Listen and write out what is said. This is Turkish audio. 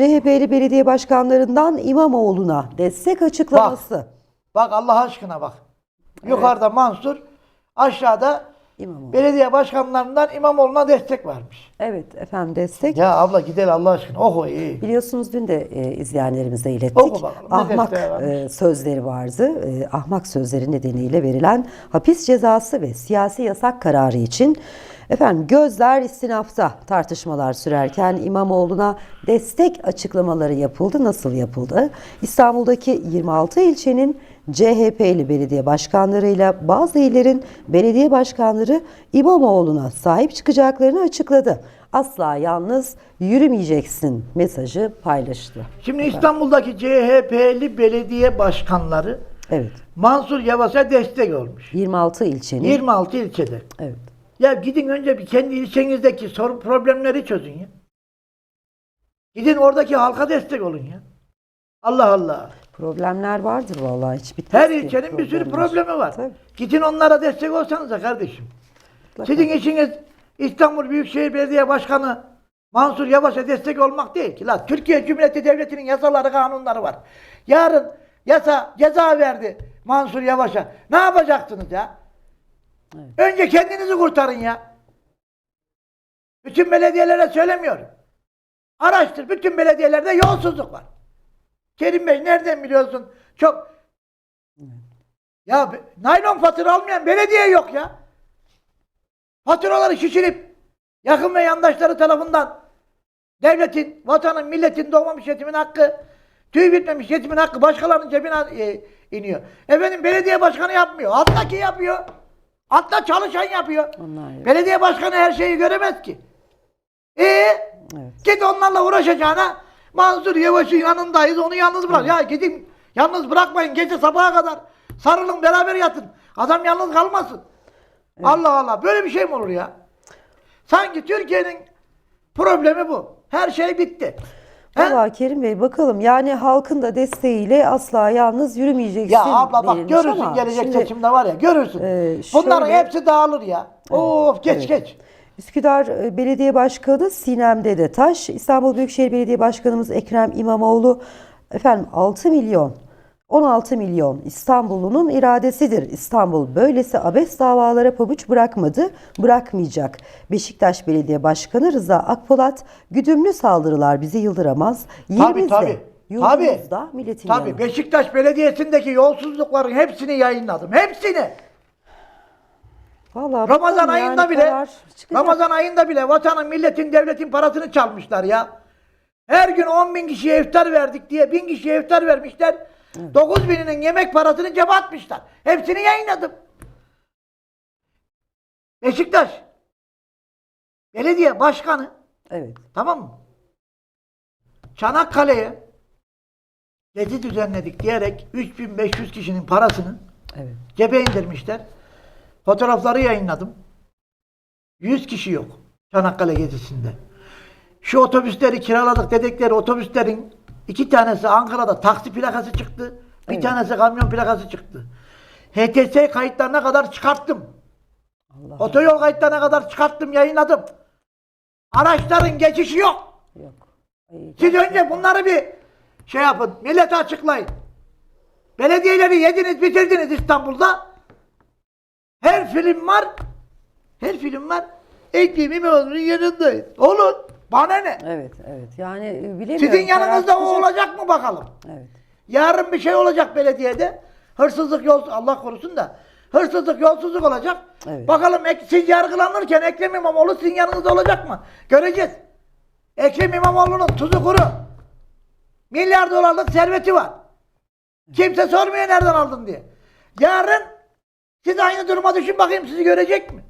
CHP'li belediye başkanlarından İmamoğlu'na destek açıklaması. Bak Allah aşkına bak. Yukarıda Mansur, aşağıda İmamoğlu. belediye başkanlarından İmamoğlu'na destek varmış. Evet efendim destek. Ya abla gidelim Allah aşkına. Oku iyi. Biliyorsunuz dün de e, izleyenlerimize ilettik. Oku bakalım, ne Ahmak desteği varmış? e, sözleri vardı. E, ahmak sözleri nedeniyle verilen hapis cezası ve siyasi yasak kararı için efendim gözler istinafta tartışmalar sürerken İmamoğlu'na destek açıklamaları yapıldı. Nasıl yapıldı? İstanbul'daki 26 ilçenin CHP'li belediye başkanlarıyla bazı illerin belediye başkanları İmamoğlu'na sahip çıkacaklarını açıkladı. Asla yalnız yürümeyeceksin mesajı paylaştı. Şimdi İstanbul'daki CHP'li belediye başkanları Evet. Mansur Yavaş'a destek olmuş. 26 ilçenin. 26 ilçede. Evet. Ya gidin önce bir kendi ilçenizdeki sorun problemleri çözün ya. Gidin oradaki halka destek olun ya. Allah Allah. Problemler vardır vallahi hiç bitmez Her ki ilçenin bir sürü problemler. problemi var. Tabii. Gidin onlara destek olsanıza kardeşim. Mutlaka. Sizin işiniz İstanbul Büyükşehir Belediye Başkanı Mansur Yavaş'a destek olmak değil ki. La Türkiye Cumhuriyeti Devleti'nin yasaları, kanunları var. Yarın yasa ceza verdi Mansur Yavaş'a. Ne yapacaksınız ya? Önce kendinizi kurtarın ya. Bütün belediyelere söylemiyorum. Araştır. Bütün belediyelerde yolsuzluk var. Kerim Bey nereden biliyorsun? Çok ya naylon fatura almayan belediye yok ya. Faturaları şişirip yakın ve yandaşları tarafından devletin, vatanın, milletin doğmamış yetimin hakkı, tüy bitmemiş yetimin hakkı başkalarının cebine e, iniyor. Efendim belediye başkanı yapmıyor. Alttaki yapıyor. Altta çalışan yapıyor. Onlar. Belediye başkanı her şeyi göremez ki. E Evet. git onlarla uğraşacağına Mansur Yavaş'ın yanındayız onu yalnız bırak. Ya gidin yalnız bırakmayın gece sabaha kadar. Sarılın beraber yatın. Adam yalnız kalmasın. Allah Allah böyle bir şey mi olur ya? Sanki Türkiye'nin problemi bu. Her şey bitti. He? Vallahi Kerim Bey bakalım yani halkın da desteğiyle asla yalnız yürümeyeceksin Ya abla bak görürsün gelecek şimdi, seçimde var ya görürsün. e, Bunların şöyle- hepsi dağılır ya. of geç evet. geç. Üsküdar e, Belediye Başkanı Sinem Dedetaş, İstanbul Büyükşehir Belediye Başkanımız Ekrem İmamoğlu efendim 6 milyon 16 milyon İstanbullunun iradesidir. İstanbul böylesi abes davalara pabuç bırakmadı, bırakmayacak. Beşiktaş Belediye Başkanı Rıza Akpolat, güdümlü saldırılar bizi yıldıramaz. Yerimizde, tabii. Tabii. yurdumuzda milletin Tabii yanı. Beşiktaş Belediyesi'ndeki yolsuzlukların hepsini yayınladım. Hepsini. Vallahi Ramazan bakalım ayında yani bile karar çıkacak. Ramazan ayında bile vatanın, milletin, devletin parasını çalmışlar ya. Her gün 10 bin kişiye iftar verdik diye bin kişiye iftar vermişler. 9 bininin yemek parasını cebe atmışlar. Hepsini yayınladım. Beşiktaş belediye başkanı Evet. tamam mı? Çanakkale'ye gezi düzenledik diyerek 3500 kişinin parasını Evet. cebe indirmişler. Fotoğrafları yayınladım. 100 kişi yok Çanakkale gezisinde. Şu otobüsleri kiraladık dedikleri otobüslerin iki tanesi Ankara'da taksi plakası çıktı. Bir Evet. tanesi kamyon plakası çıktı. HTS kayıtlarına kadar çıkarttım. Allah Otoyol kayıtlarına kadar çıkarttım, yayınladım. Araçların geçişi yok. yok. Siz önce bunları bir şey yapın, millete açıklayın. Belediyeleri yediniz, bitirdiniz İstanbul'da. Her film var, her film var. Ekrem İmamoğlu'nun yanındayız. Olun, bana ne? Evet, evet. Yani e, bilemiyorum. Sizin yanınızda o olacak mı bakalım? Evet. Yarın bir şey olacak belediyede. Hırsızlık, yol Allah korusun da. Hırsızlık, yolsuzluk olacak. Evet. Bakalım siz yargılanırken Ekrem İmamoğlu sizin yanınızda olacak mı? Göreceğiz. Ekrem İmamoğlu'nun tuzu kuru. Milyar dolarlık serveti var. Kimse sormuyor nereden aldın diye. Yarın siz aynı duruma düşün bakayım sizi görecek mi?